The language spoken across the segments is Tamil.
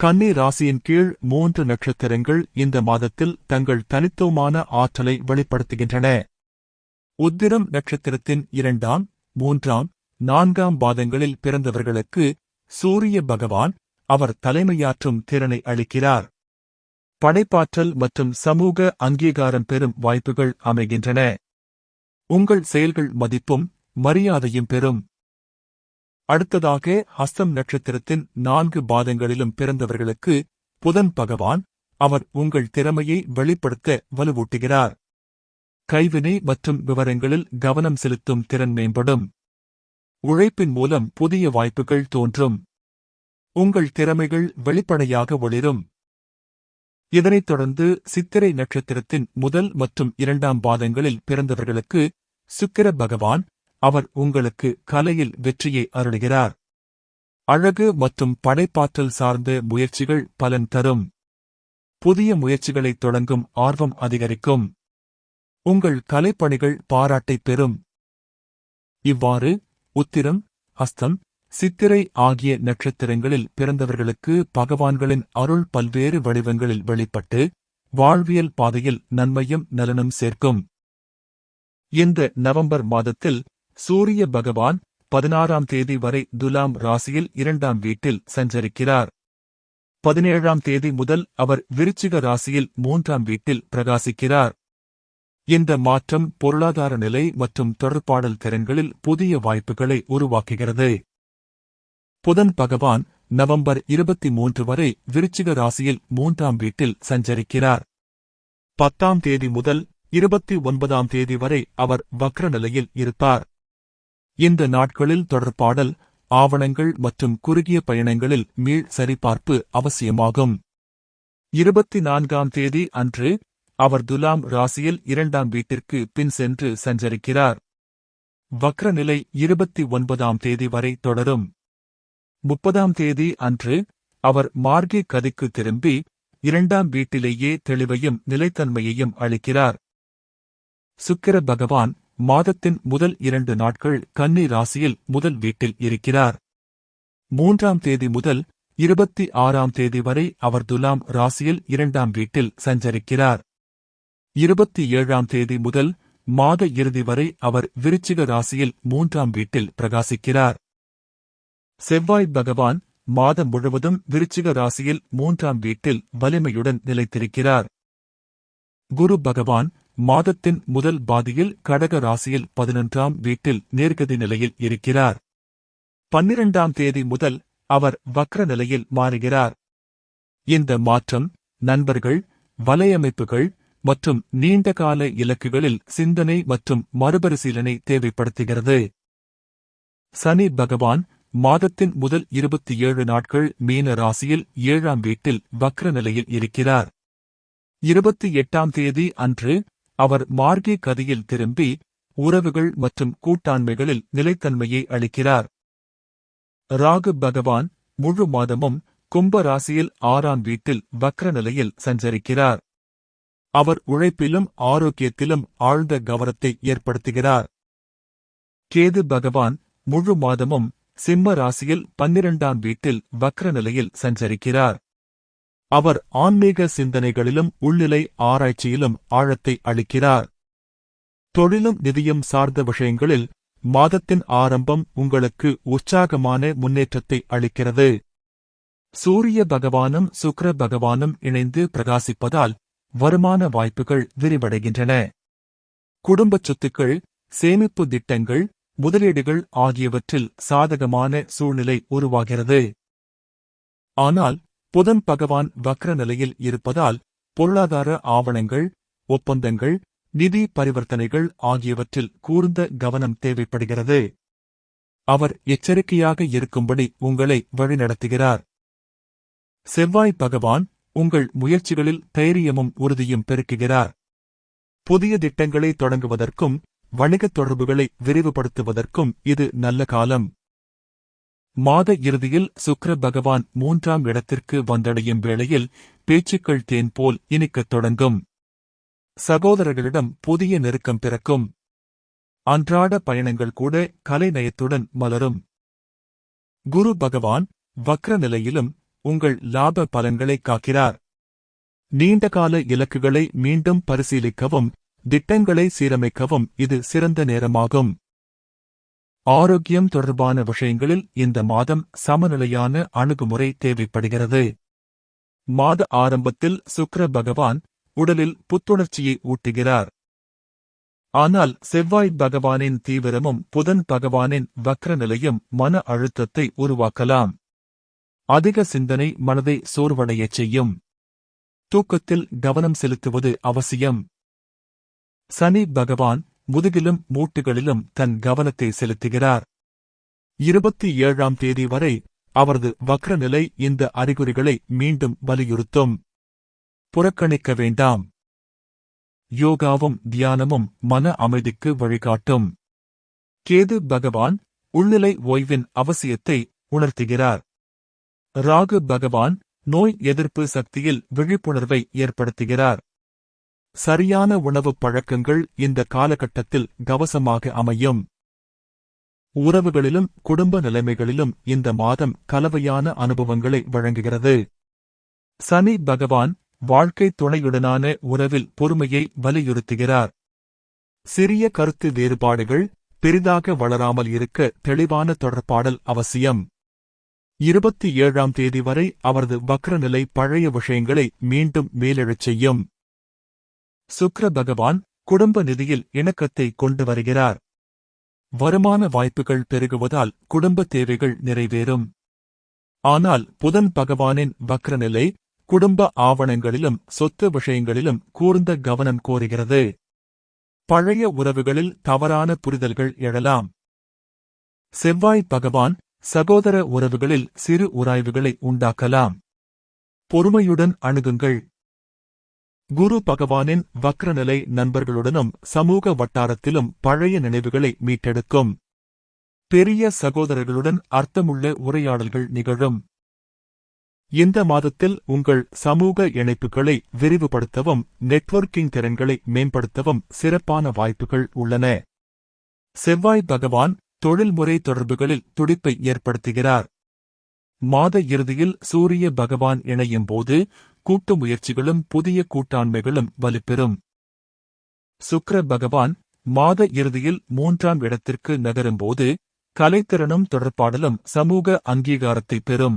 கன்னி ராசியின் கீழ் மூன்று நட்சத்திரங்கள் இந்த மாதத்தில் தங்கள் தனித்துவமான ஆற்றலை வெளிப்படுத்துகின்றன. உத்திரம் நட்சத்திரத்தின் இரண்டாம் மூன்றாம் நான்காம் பாதங்களில் பிறந்தவர்களுக்கு சூரிய பகவான் அவர் தலைமையாற்றும் திறனை அளிக்கிறார். படைப்பாற்றல் மற்றும் சமூக அங்கீகாரம் பெறும் வாய்ப்புகள் அமைகின்றன. உங்கள் செயல்கள் மதிப்பும் மரியாதையும் பெறும். அடுத்ததாக ஹஸ்தம் நட்சத்திரத்தின் நான்கு பாதங்களிலும் பிறந்தவர்களுக்கு புதன் பகவான் அவர் உங்கள் திறமையை வெளிப்படுத்த வலுவூட்டுகிறார். கைவினை மற்றும் விவரங்களில் கவனம் செலுத்தும் திறன் மேம்படும். உழைப்பின் மூலம் புதிய வாய்ப்புகள் தோன்றும். உங்கள் திறமைகள் வெளிப்படையாக ஒளிரும். இதனைத் தொடர்ந்து சித்திரை நட்சத்திரத்தின் முதல் மற்றும் இரண்டாம் பாதங்களில் பிறந்தவர்களுக்கு சுக்கிர பகவான் அவர் உங்களுக்கு கலையில் வெற்றியை அருளுகிறார். அழகு மற்றும் படைப்பாற்றல் சார்ந்த முயற்சிகள் பலன் தரும். புதிய முயற்சிகளைத் தொடங்கும் ஆர்வம் அதிகரிக்கும். உங்கள் கலைப்பணிகள் பாராட்டை பெறும். இவ்வாறு உத்திரம் ஹஸ்தம் சித்திரை ஆகிய நட்சத்திரங்களில் பிறந்தவர்களுக்கு பகவான்களின் அருள் பல்வேறு வடிவங்களில் வெளிப்பட்டு வாழ்வியல் பாதையில் நன்மையும் நலனும் சேர்க்கும். இந்த நவம்பர் மாதத்தில் சூரிய பகவான் பதினாறாம் தேதி வரை துலாம் ராசியில் இரண்டாம் வீட்டில் சஞ்சரிக்கிறார். பதினேழாம் தேதி முதல் அவர் விருச்சிக ராசியில் மூன்றாம் வீட்டில் பிரகாசிக்கிறார். இந்த மாற்றம் பொருளாதார நிலை மற்றும் தொடர்பாடல் திறன்களில் புதிய வாய்ப்புகளை உருவாக்குகிறது. புதன் பகவான் நவம்பர் இருபத்தி மூன்று வரை விருச்சிக ராசியில் மூன்றாம் வீட்டில் சஞ்சரிக்கிறார். பத்தாம் தேதி முதல் இருபத்தி ஒன்பதாம் தேதி வரை அவர் வக்ர நிலையில் இருப்பார். இந்த நாட்களில் தொடர்பாடல் ஆவணங்கள் மற்றும் குறுகிய பயணங்களில் மீள் சரிபார்ப்பு அவசியமாகும். இருபத்தி நான்காம் தேதி அன்று அவர் துலாம் ராசியில் இரண்டாம் வீட்டிற்கு பின் சென்று சஞ்சரிக்கிறார். வக்ரநிலை இருபத்தி ஒன்பதாம் தேதி வரை தொடரும். முப்பதாம் தேதி அன்று அவர் மார்கி கதிக்கு திரும்பி இரண்டாம் வீட்டிலேயே தெளிவையும் நிலைத்தன்மையையும் அளிக்கிறார். சுக்கிர பகவான் மாதத்தின் முதல் இரண்டு நாட்கள் கன்னி ராசியில் முதல் வீட்டில் இருக்கிறார். மூன்றாம் தேதி முதல் இருபத்தி ஆறாம் தேதி வரை அவர் துலாம் ராசியில் இரண்டாம் வீட்டில் சஞ்சரிக்கிறார். இருபத்தி ஏழாம் தேதி முதல் மாத இறுதி வரை அவர் விருச்சிக ராசியில் மூன்றாம் வீட்டில் பிரகாசிக்கிறார். செவ்வாய் பகவான் மாதம் முழுவதும் விருச்சிக ராசியில் மூன்றாம் வீட்டில் வலிமையுடன் நிலைத்திருக்கிறார். குரு பகவான் மாதத்தின் முதல் பாதியில் கடக ராசியில் பதினொன்றாம் வீட்டில் நேர்கதி நிலையில் இருக்கிறார். பன்னிரண்டாம் தேதி முதல் அவர் வக்ர நிலையில் மாறுகிறார். இந்த மாற்றம் நண்பர்கள் வலையமைப்புகள் மற்றும் நீண்டகால இலக்குகளில் சிந்தனை மற்றும் மறுபரிசீலனை தேவைப்படுத்துகிறது. சனி பகவான் மாதத்தின் முதல் இருபத்தி ஏழு நாட்கள் மீன ராசியில் ஏழாம் வீட்டில் வக்ர நிலையில் இருக்கிறார். இருபத்தி எட்டாம் தேதி அன்று அவர் மார்கே கதியில் திரும்பி உறவுகள் மற்றும் கூட்டாண்மைகளில் நிலைத்தன்மையை அளிக்கிறார். ராகு பகவான் முழு மாதமும் கும்ப ராசியில் ஆறாம் வீட்டில் வக்ர நிலையில் சஞ்சரிக்கிறார். அவர் உழைப்பிலும் ஆரோக்கியத்திலும் ஆழ்ந்த கவனத்தை ஏற்படுத்துகிறார். கேது பகவான் முழு மாதமும் சிம்ம ராசியில் பன்னிரண்டாம் வீட்டில் வக்ர நிலையில் சஞ்சரிக்கிறார். அவர் ஆன்மீக சிந்தனைகளிலும் உள்நிலை ஆராய்ச்சியிலும் ஆழத்தை அளிக்கிறார். தொழிலும் நிதியும் சார்ந்த விஷயங்களில் மாதத்தின் ஆரம்பம் உங்களுக்கு உற்சாகமான முன்னேற்றத்தை அளிக்கிறது. சூரிய பகவானும் சுக்ர பகவானும் இணைந்து பிரகாசிப்பதால் வருமான வாய்ப்புகள் விரிவடைகின்றன. குடும்பச் சொத்துக்கள் சேமிப்பு திட்டங்கள் முதலீடுகள் ஆகியவற்றில் சாதகமான சூழ்நிலை உருவாகிறது. ஆனால் புதன் பகவான் வக்ர நிலையில் இருப்பதால் பொருளாதார ஆவணங்கள் ஒப்பந்தங்கள் நிதி பரிவர்த்தனைகள் ஆகியவற்றில் கூர்ந்த கவனம் தேவைப்படுகிறது. அவர் எச்சரிக்கையாக இருக்கும்படி உங்களை வழிநடத்துகிறார். செவ்வாய் பகவான் உங்கள் முயற்சிகளில் தைரியமும் உறுதியும் பெருக்குகிறார். புதிய திட்டங்களை தொடங்குவதற்கும் வணிகத் தொடர்புகளை விரிவுபடுத்துவதற்கும் இது நல்ல காலம். மாத இறுதியில் சுக்கர பகவான் மூன்றாம் இடத்திற்கு வந்தடையும் வேளையில் பேச்சுக்கள் தேன் போல் இனிக்கத் தொடங்கும். சகோதரர்களிடம் புதிய நெருக்கம் பிறக்கும். அன்றாட பயணங்கள் கூட கலைநயத்துடன் மலரும். குரு பகவான் வக்ர நிலையிலும் உங்கள் லாப பலன்களை காக்கிறார். நீண்டகால இலக்குகளை மீண்டும் பரிசீலிக்கவும் திட்டங்களை சீரமைக்கவும் இது சிறந்த நேரமாகும். ஆரோக்கியம் தொடர்பான விஷயங்களில் இந்த மாதம் சமநிலையான அணுகுமுறை தேவைப்படுகிறது. மாத ஆரம்பத்தில் சுக்கர பகவான் உடலில் புத்துணர்ச்சியை ஊட்டுகிறார். ஆனால் செவ்வாய் பகவானின் தீவிரமும் புதன் பகவானின் வக்ரநிலையும் மன அழுத்தத்தை உருவாக்கலாம். அதிக சிந்தனை மனதை சோர்வடையச் செய்யும். தூக்கத்தில் கவனம் செலுத்துவது அவசியம். சனி பகவான் முதுகிலும் மூட்டுகளிலும் தன் கவனத்தை செலுத்துகிறார். இருபத்தி ஏழாம் தேதி வரை அவரது வக்ரநிலை இந்த அறிகுறிகளை மீண்டும் வலியுறுத்தும். புறக்கணிக்க வேண்டாம். யோகாவும் தியானமும் மன அமைதிக்கு வழிகாட்டும். கேது பகவான் உள்நிலை ஓய்வின் அவசியத்தை உணர்த்துகிறார். ராகு பகவான் நோய் எதிர்ப்பு சக்தியில் விழிப்புணர்வை ஏற்படுத்துகிறார். சரியான உணவுப் பழக்கங்கள் இந்த காலகட்டத்தில் கவசமாக அமையும். உறவுகளிலும் குடும்ப நிலைமைகளிலும் இந்த மாதம் கலவையான அனுபவங்களை வழங்குகிறது. சனி பகவான் வாழ்க்கை துணையுடனான உறவில் பொறுமையை வலியுறுத்துகிறார். சிறிய கருத்து வேறுபாடுகள் பெரிதாக வளராமல் இருக்க தெளிவான தொடர்பாடல் அவசியம். இருபத்தி ஏழாம் தேதி வரை அவரது வக்ரநிலை பழைய விஷயங்களை மீண்டும் மேலெழச் செய்யும். சுக்ர பகவான் குடும்ப நிதியில் இணக்கத்தை கொண்டு வருகிறார். வருமான வாய்ப்புகள் பெருகுவதால் குடும்ப தேவைகள் நிறைவேறும். ஆனால் புதன் பகவானின் வக்ரநிலை குடும்ப ஆவணங்களிலும் சொத்து விஷயங்களிலும் கூர்ந்த கவனம் கோருகிறது. பழைய உறவுகளில் தவறான புரிதல்கள் எழலாம். செவ்வாய் பகவான் சகோதர உறவுகளில் சிறு உராய்வுகளை உண்டாக்கலாம். பொறுமையுடன் அணுகுங்கள். குரு பகவானின் வக்ரநிலை நண்பர்களுடனும் சமூக வட்டாரத்திலும் பழைய நினைவுகளை மீட்டெடுக்கும். பெரிய சகோதரர்களுடன் அர்த்தமுள்ள உரையாடல்கள் நிகழும். இந்த மாதத்தில் உங்கள் சமூக இணைப்புகளை விரிவுபடுத்தவும் நெட்வொர்க்கிங் திறன்களை மேம்படுத்தவும் சிறப்பான வாய்ப்புகள் உள்ளன. செவ்வாய் பகவான் தொழில்முறை தொடர்புகளில் துடிப்பை ஏற்படுத்துகிறார். மாத இறுதியில் சூரிய பகவான் இணையும் போது கூட்டு முயற்சிகளும் புதிய கூட்டாண்மைகளும் வலுப்பெறும். சுக்ர பகவான் மாத இறுதியில் மூன்றாம் இடத்திற்கு நகரும்போது கலைத்திறனும் தொடர்பாடலும் சமூக அங்கீகாரத்தை பெறும்.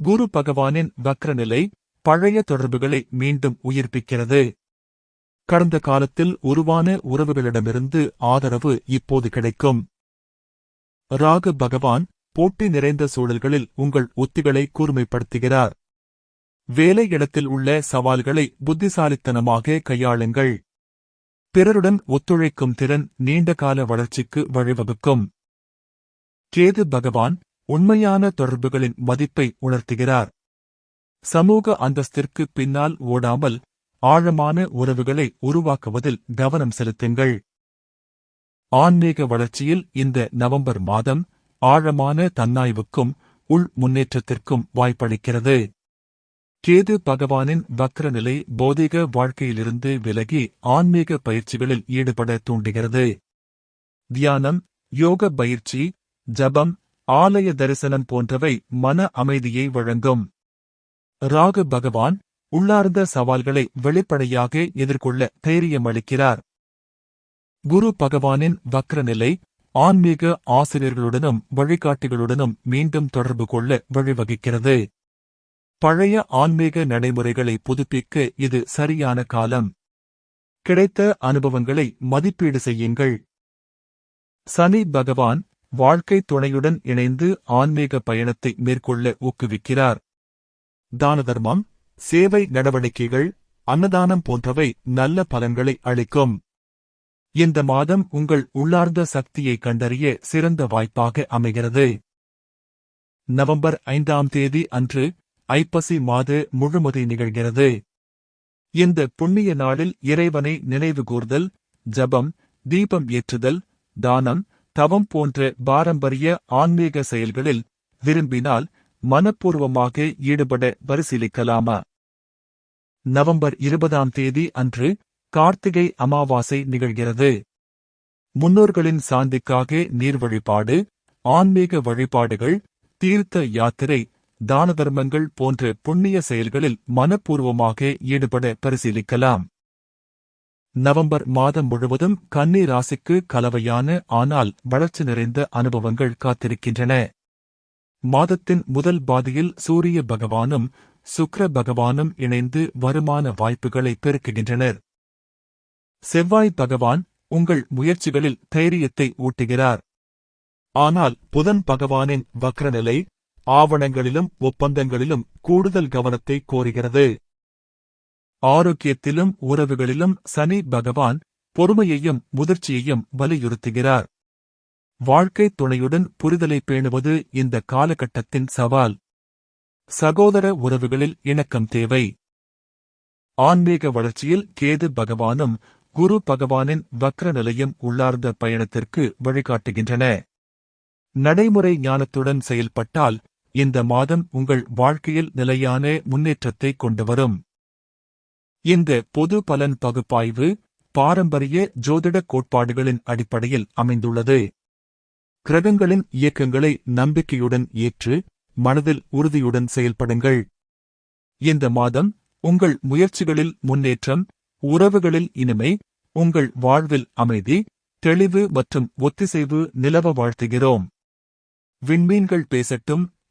குரு பகவானின் வக்ரநிலை பழைய தொடர்புகளை மீண்டும் உயிர்ப்பிக்கிறது. கடந்த காலத்தில் உருவான உறவுகளிடமிருந்து ஆதரவு இப்போது கிடைக்கும். ராகு பகவான் போட்டி நிறைந்த சூழல்களில் உங்கள் உத்திகளை கூர்மைப்படுத்துகிறார். வேலையிடத்தில் உள்ள சவால்களை புத்திசாலித்தனமாக கையாளுங்கள். பிறருடன் ஒத்துழைக்கும் திறன் நீண்டகால வளர்ச்சிக்கு வழிவகுக்கும். கேது பகவான் உண்மையான தொடர்புகளின் மதிப்பை உணர்த்துகிறார். சமூக அந்தஸ்திற்கு பின்னால் ஓடாமல் ஆழமான உறவுகளை உருவாக்குவதில் கவனம் செலுத்துங்கள். ஆன்மீக வளர்ச்சியில் இந்த நவம்பர் மாதம் ஆழமான தன்னாய்வுக்கும் உள் முன்னேற்றத்திற்கும் வாய்ப்பளிக்கிறது. கேது பகவானின் வக்ரநிலை போதிக வாழ்க்கையிலிருந்து விலகி ஆன்மீக பயிற்சிகளில் ஈடுபட தூண்டுகிறது. தியானம் யோக பயிற்சி ஜபம் ஆலய தரிசனம் போன்றவை மன அமைதியை வழங்கும். ராகு பகவான் உள்ளார்ந்த சவால்களை வெளிப்படையாக எதிர்கொள்ள தைரியமளிக்கிறார். குரு பகவானின் வக்ரநிலை ஆன்மீக ஆசிரியர்களுடனும் வழிகாட்டிகளுடனும் மீண்டும் தொடர்பு கொள்ள வழிவகுக்கிறது. பழைய ஆன்மீக நடைமுறைகளை புதுப்பிக்க இது சரியான காலம். கிடைத்த அனுபவங்களை மதிப்பீடு செய்யுங்கள். சனி பகவான் வாழ்க்கை துணையுடன் இணைந்து ஆன்மீக பயணத்தை மேற்கொள்ள ஊக்குவிக்கிறார். தான தர்மம் சேவை நடவடிக்கைகள் அன்னதானம் போன்றவை நல்ல பலன்களை அளிக்கும். இந்த மாதம் உங்கள் உள்ளார்ந்த சக்தியை கண்டறிய சிறந்த வாய்ப்பாக அமைகிறது. நவம்பர் ஐந்தாம் தேதி அன்று ஐப்பசி மாத முழுமதி நிகழ்கிறது. இந்த புண்ணிய நாளில் இறைவனை நினைவுகூர்தல் ஜபம் தீபம் ஏற்றுதல் தானம் தவம் போன்ற பாரம்பரிய ஆன்மீக செயல்களில் விரும்பினால் மனப்பூர்வமாக ஈடுபட பரிசீலிக்கலாமா? நவம்பர் இருபதாம் தேதி அன்று கார்த்திகை அமாவாசை நிகழ்கிறது. முன்னோர்களின் சாந்திக்காக நீர் வழிபாடு ஆன்மீக வழிபாடுகள் தீர்த்த யாத்திரை தான தர்மங்கள் போன்ற புண்ணிய செயல்களில் மனப்பூர்வமாக ஈடுபட பரிசீலிக்கலாம். நவம்பர் மாதம் முழுவதும் கன்னி ராசிக்கு கலவையான ஆனால் வளர்ச்சி நிறைந்த அனுபவங்கள் காத்திருக்கின்றன. மாதத்தின் முதல் பாதியில் சூரிய பகவானும் சுக்ர பகவானும் இணைந்து வருமான வாய்ப்புகளை பெருக்குகின்றனர். செவ்வாய் பகவான் உங்கள் முயற்சிகளில் தைரியத்தை ஊட்டுகிறார். ஆனால் புதன் பகவானின் வக்ரநிலை ஆவணங்களிலும் ஒப்பந்தங்களிலும் கூடுதல் கவனத்தை கோருகிறது. ஆரோக்கியத்திலும் உறவுகளிலும் சனி பகவான் பொறுமையையும் முதிர்ச்சியையும் வலியுறுத்துகிறார். வாழ்க்கை துணையுடன் புரிதலை பேணுவது இந்த காலகட்டத்தின் சவால். சகோதர உறவுகளில் இணக்கம் தேவை. ஆன்மீக வளர்ச்சியில் கேது பகவானும் குரு பகவானின் வக்ர நிலையும் உள்ளார்ந்த பயணத்திற்கு வழிகாட்டுகின்றன. நடைமுறை ஞானத்துடன் செயல்பட்டால் இந்த மாதம் உங்கள் வாழ்க்கையில் நிலையான முன்னேற்றத்தை கொண்டு வரும். இந்த பொது பலன் பகுப்பாய்வு பாரம்பரிய ஜோதிட கோட்பாடுகளின் அடிப்படையில் அமைந்துள்ளது. கிரகங்களின் இயக்கங்களை நம்பிக்கையுடன் ஏற்று மனதில் உறுதியுடன் செயல்படுங்கள். இந்த மாதம் உங்கள் முயற்சிகளில் முன்னேற்றம் உறவுகளில் இனிமை உங்கள் வாழ்வில் அமைதி தெளிவு மற்றும் ஒத்திசைவு நிலவ வாழ்த்துகிறோம். விண்மீன்கள் பேசட்டும்